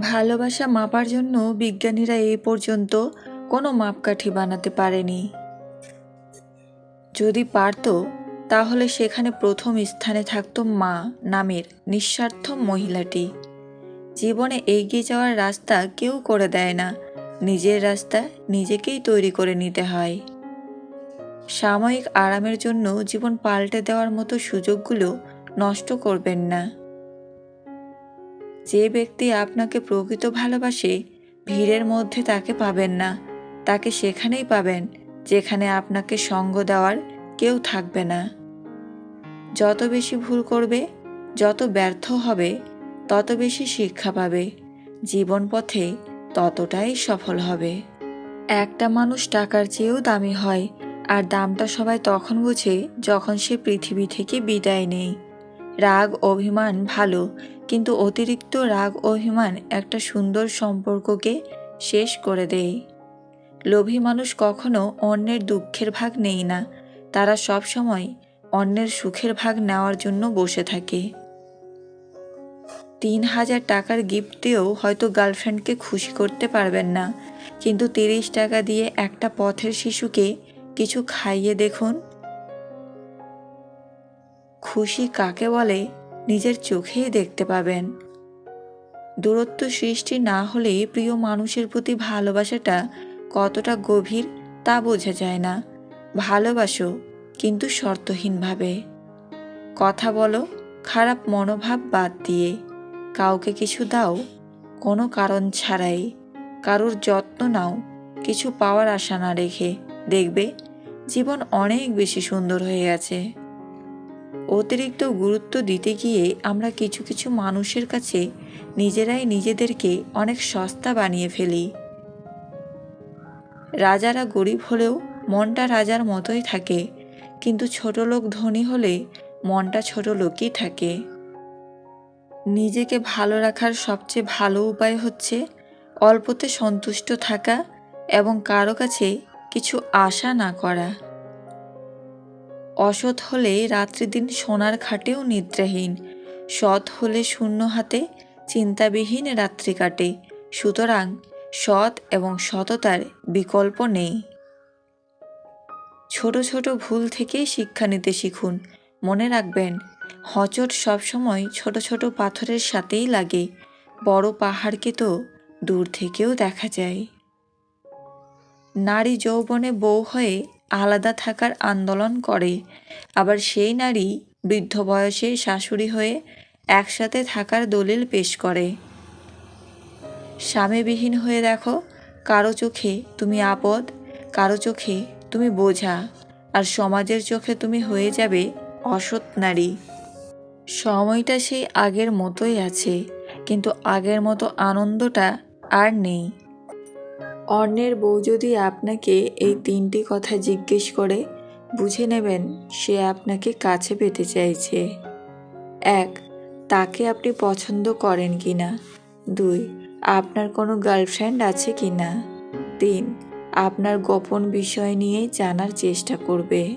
ভালোবাসা মাপার জন্য বিজ্ঞানীরা এই পর্যন্ত কোনো মাপকাঠি বানাতে পারেনি। যদি পারত, তাহলে সেখানে প্রথম স্থানে থাকতো মা নামের নিঃস্বার্থ মহিলাটি। জীবনে এগিয়ে যাওয়ার রাস্তা কেউ করে দেয় না, নিজের রাস্তা নিজেকেই তৈরি করে নিতে হয়। সাময়িক আরামের জন্য জীবন পাল্টে দেওয়ার মতো সুযোগগুলো নষ্ট করবেন না। যে ব্যক্তি আপনাকে প্রকৃত ভালোবাসে, ভিড়ের মধ্যে তাকে পাবেন না। তাকে সেখানেই পাবেন, যেখানে আপনাকে সঙ্গ দেওয়ার কেউ থাকবে না। যত বেশি ভুল করবে, যত ব্যর্থ হবে, তত বেশি শিক্ষা পাবে। জীবন পথে ততটাই সফল হবে। একটা মানুষ টাকার চেয়েও দামি হয়, আর দামটা সবাই তখন বোঝে যখন সে পৃথিবী থেকে বিদায় নেয়। রাগ অভিমান ভালো, কিন্তু অতিরিক্ত রাগ অভিমান একটা সুন্দর সম্পর্ককে শেষ করে দেয়। লোভী মানুষ কখনো অন্যের দুঃখের ভাগ নেই না। তারা সব সময় অন্যের সুখের ভাগ নেওয়ার জন্য বসে থাকে। তিন হাজার টাকার গিফট দিয়েও হয়তো গার্লফ্রেন্ডকে খুশি করতে পারবেন না, কিন্তু তিরিশ টাকা দিয়ে একটা পথের শিশুকে কিছু খাইয়ে দেখুন খুশি কাকে বলে নিজের চোখেই দেখতে পাবেন। দূরত্ব সৃষ্টি না হলে প্রিয় মানুষের প্রতি ভালোবাসাটা কতটা গভীর তা বোঝা যায় না। ভালোবাসো, কিন্তু শর্তহীনভাবে। কথা বলো, খারাপ মনোভাব বাদ দিয়ে। কাউকে কিছু দাও, কোনো কারণ ছাড়াই। কারোর যত্ন নাও, কিছু পাওয়ার আশা না রেখে। দেখবে, জীবন অনেক বেশি সুন্দর হয়ে গেছে অতিরিক্ত গুরুত্ব দিতে গিয়ে আমরা কিছু কিছু মানুষের কাছে নিজেরাই নিজেদেরকে অনেক সস্তা বানিয়ে ফেলি। রাজারা গরিব হলেও মনটা রাজার মতোই থাকে, কিন্তু ছোট লোক ধনী হলে মনটা ছোট লোকই থাকে। নিজেকে ভালো রাখার সবচেয়ে ভালো উপায় হচ্ছে অল্পতে সন্তুষ্ট থাকা এবং কারও কাছে কিছু আশা না করা। অসৎ হলে রাত্রিদিন সোনার খাটেও নিদ্রাহীন। সৎ হলে শূন্য হাতে চিন্তাবিহীন রাত্রি কাটে। সুতরাং সৎ এবং সততার বিকল্প নেই। ছোট ছোট ভুল থেকে শিক্ষা নিতে শিখুন। মনে রাখবেন, হচট সবসময় ছোট ছোট পাথরের সাথেই লাগে। বড় পাহাড়কে তো দূর থেকেও দেখা যায়। নারী যৌবনে বউ হয়ে আলাদা থাকার আন্দোলন করে। আবার সেই নারী বৃদ্ধ বয়সে শাশুড়ি হয়ে একসাথে থাকার দলিল পেশ করে। স্বামীবিহীন হয়ে দেখো, কারও চোখে তুমি আপদ, কারও চোখে তুমি বোঝা, আর সমাজের চোখে তুমি হয়ে যাবে অসৎ নারী। সময়টা সেই আগের মতোই আছে, কিন্তু আগের মতো আনন্দটা আর নেই। অন্যের বউ যদি আপনাকে এই তিনটি কথা জিজ্ঞেস করে, বুঝে নেবেন সে আপনাকে কাছে পেতে চাইছে। এক, তাকে আপনি পছন্দ করেন কি না দুই, আপনার কোনো গার্লফ্রেন্ড আছে কি না তিন, আপনার গোপন বিষয় নিয়ে জানার চেষ্টা করবে।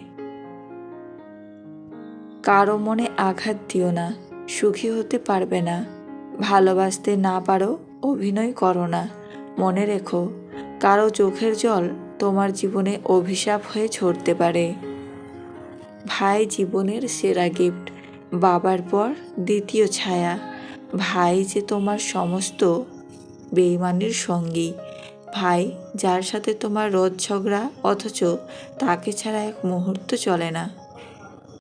কারও মনে আঘাত দিও না, সুখী হতে পারবে না। ভালোবাসতে না পারো, অভিনয় করো না। মনে রেখো কারও চোখের জল তোমার জীবনে অভিশাপ হয়ে ছড়তে পারে। ভাই জীবনের সেরা গিফট বাবার পর দ্বিতীয় ছায়া। ভাই যে তোমার সমস্ত বেইমানির সঙ্গী। ভাই যার সাথে তোমার রোজ ঝগড়া, অথচ তাকে ছাড়া এক মুহূর্ত চলে না।